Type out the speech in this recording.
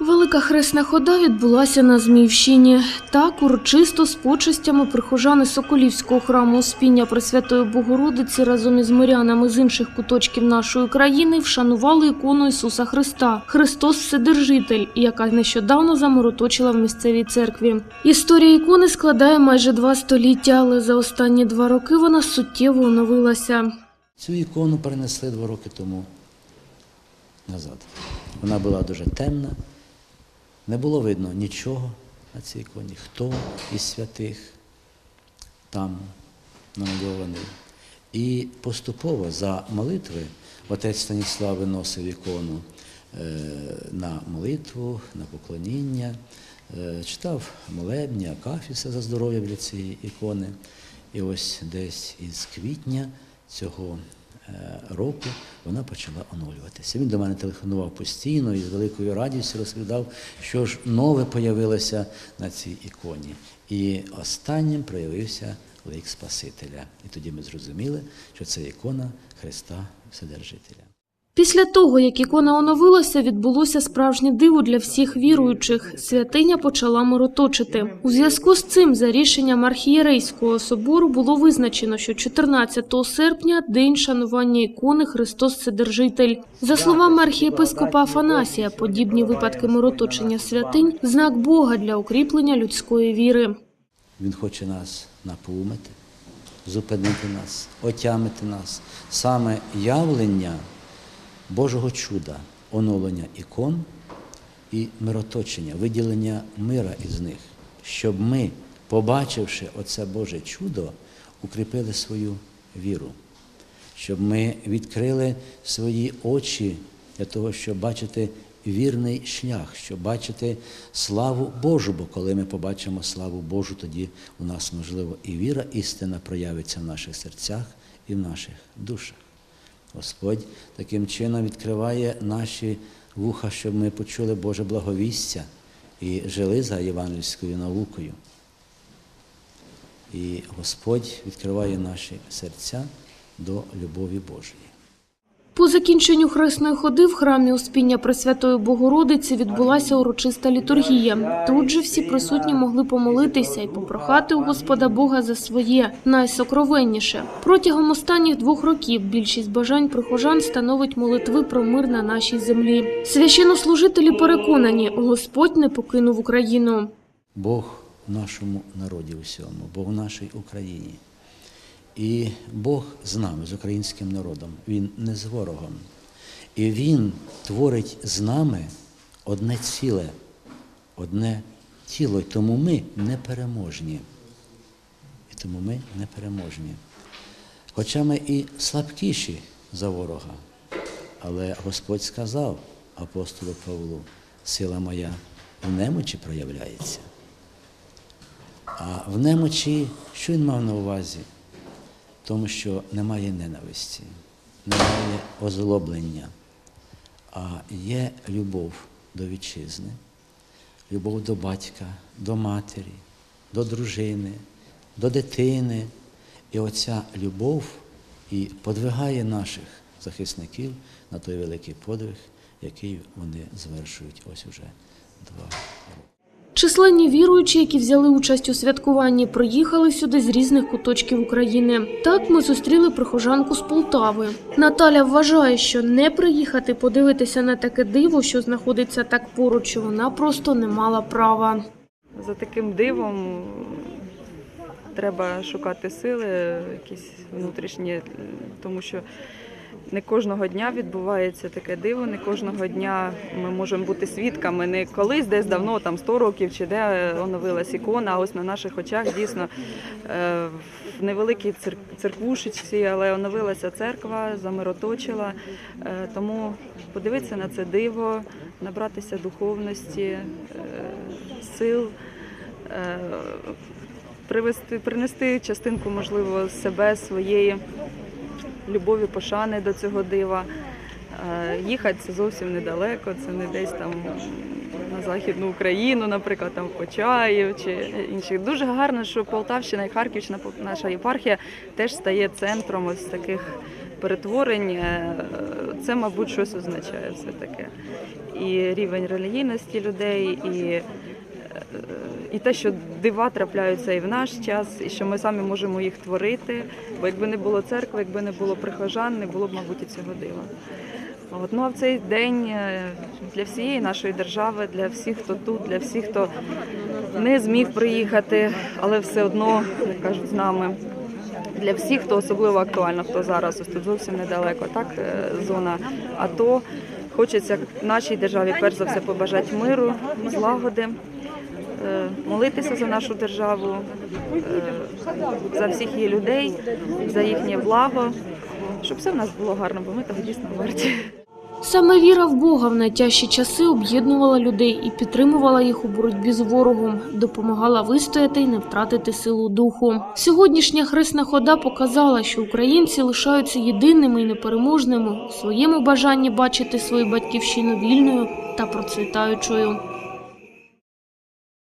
Велика хресна хода відбулася на Зміївщині. Так, урочисто з почестями прихожани Соколівського храму Успіння Пресвятої Богородиці разом із мирянами з інших куточків нашої країни вшанували ікону Ісуса Христа Христос Вседержитель, яка нещодавно замороточила в місцевій церкві. Історія ікони складає майже два століття, але за останні два роки вона суттєво оновилася. Цю ікону перенесли два роки тому назад. Вона була дуже темна, не було видно нічого на цій іконі, хто із святих там намальований. І поступово за молитви отець Станіслав виносив ікону е, на молитву, на поклоніння, е, читав молебні, акафіси за здоров'я для цієї ікони. І ось десь із квітня цього року вона почала оновлюватися. Він до мене телефонував постійно і з великою радістю розповідав, що ж нове появилося на цій іконі. І останнім проявився лик Спасителя. І тоді ми зрозуміли, що це ікона Христа Вседержителя. Після того, як ікона оновилася, відбулося справжнє диво для всіх віруючих. Святиня почала мироточити. У зв'язку з цим, за рішенням архієрейського собору, було визначено, що 14 серпня – день шанування ікони Христос Вседержитель. За словами архієпископа Афанасія, подібні випадки мироточення святинь – знак Бога для укріплення людської віри. Він хоче нас напоумити, зупинити нас, отямити нас. Саме явлення Божого чуда, оновлення ікон і мироточення, виділення мира із них, щоб ми, побачивши оце Боже чудо, укріпили свою віру, щоб ми відкрили свої очі для того, щоб бачити вірний шлях, щоб бачити славу Божу, бо коли ми побачимо славу Божу, тоді у нас, можливо, і віра істина проявиться в наших серцях і в наших душах. Господь таким чином відкриває наші вуха, щоб ми почули Боже благовістя і жили за євангельською наукою. І Господь відкриває наші серця до любові Божої. По закінченню хресної ходи в храмі Успіння Пресвятої Богородиці відбулася урочиста літургія. Тут же всі присутні могли помолитися і попрохати у Господа Бога за своє найсокровенніше. Протягом останніх двох років більшість бажань прихожан становить молитви про мир на нашій землі. Священнослужителі переконані, Господь не покинув Україну. Бог в нашому народі усьому, Бог в нашій Україні. І Бог з нами, з українським народом, Він не з ворогом. І Він творить з нами одне ціле, одне тіло, і тому ми непереможні. І тому ми непереможні. Хоча ми і слабкіші за ворога, але Господь сказав апостолу Павлу, сила моя в немочі проявляється. А в немочі, що він мав на увазі? Тому що немає ненависті, немає озлоблення, а є любов до вітчизни, любов до батька, до матері, до дружини, до дитини. І оця любов і подвигає наших захисників на той великий подвиг, який вони звершують ось уже два роки. Численні віруючі, які взяли участь у святкуванні, приїхали сюди з різних куточків України. Так ми зустріли прихожанку з Полтави. Наталя вважає, що не приїхати подивитися на таке диво, що знаходиться так поруч, вона просто не мала права. За таким дивом треба шукати сили, якісь внутрішні, тому що не кожного дня відбувається таке диво, не кожного дня ми можемо бути свідками. Не колись десь давно, там 100 років чи де оновилась ікона, а ось на наших очах дійсно е, в невеликій церквушечці, але оновилася церква, замироточила. Е, Тому подивитися на це диво, набратися духовності, е, сил. е, Привести, принести частинку, можливо, себе, своєї любові, пошани до цього дива. Е, Їхати це зовсім недалеко, це не десь там на Західну Україну, наприклад, там в Почаїв чи інших. Дуже гарно, що Полтавщина і Харківщина, наша єпархія, теж стає центром ось таких перетворень, е, це, мабуть, щось означає все таке. І рівень релігійності людей, і, е, і те, що дива трапляються і в наш час, і що ми самі можемо їх творити. Бо якби не було церкви, якби не було прихожан, не було б, мабуть, і цього дива. От, ну а в цей день е, для всієї нашої держави, для всіх, хто тут, для всіх, хто не зміг приїхати, але все одно, кажуть, з нами. Для всіх, хто особливо актуально, хто зараз ось тут зовсім недалеко, так е, зона АТО. Хочеться нашій державі перш за все побажати миру, злагоди, молитися за нашу державу, е, за всіх її людей, за їхнє благо, щоб все в нас було гарно, бо ми того дійсно варті. Саме віра в Бога в найтяжчі часи об'єднувала людей і підтримувала їх у боротьбі з ворогом, допомагала вистояти і не втратити силу духу. Сьогоднішня хресна хода показала, що українці лишаються єдиними і непереможними у своєму бажанні бачити свою батьківщину вільною та процвітаючою.